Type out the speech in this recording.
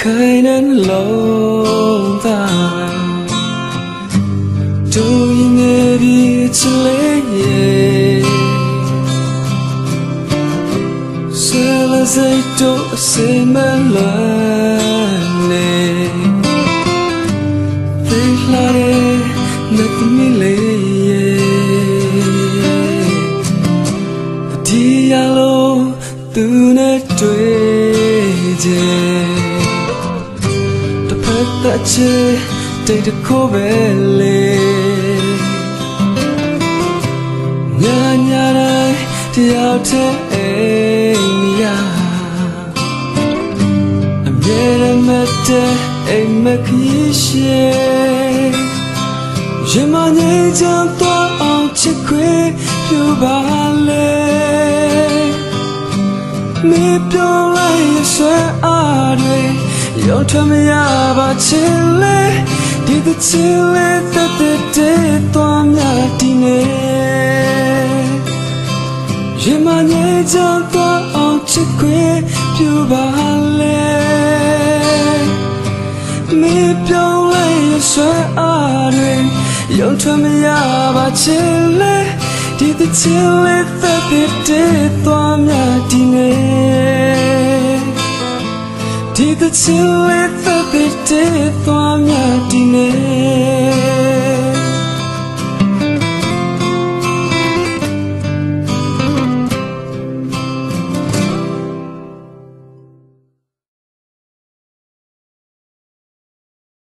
ခိုင်တဲ့လုံးသားတို့ရင်ငယ်ပြီးချလေးရဲ့ဆယ်လစိတ်တို့အစင်မလန်းနေသိလာတဲ့နှက်သမီးလေးရဲ့ဒီရလို့သူနဲ့တွေ့ တစ်ဖက်သက်ချေတိတ်တခိုးပဲလေညာညာတိုင်းတယောက်တည်းအိမ်ရအမြဲတမ်းမတည်းအိမ်မခရီးရှေရင်မငိမ့်ချမ်းတော့အောင်ချစ်ခွေပြပါလေမေပြောင်းလိုက်ရဆွဲအားတွေ ရောထမရပါချင်လေဒီ the chill that the day တော်များဒီနေရင်မငိမ့်ချမ်းတော့အောင်ချစ်ခွေပြပါလေမေပြောင်းလိုက်ရဆွဲအားတွေရောထမရပါချင်လေ Did the two and the bit did for me.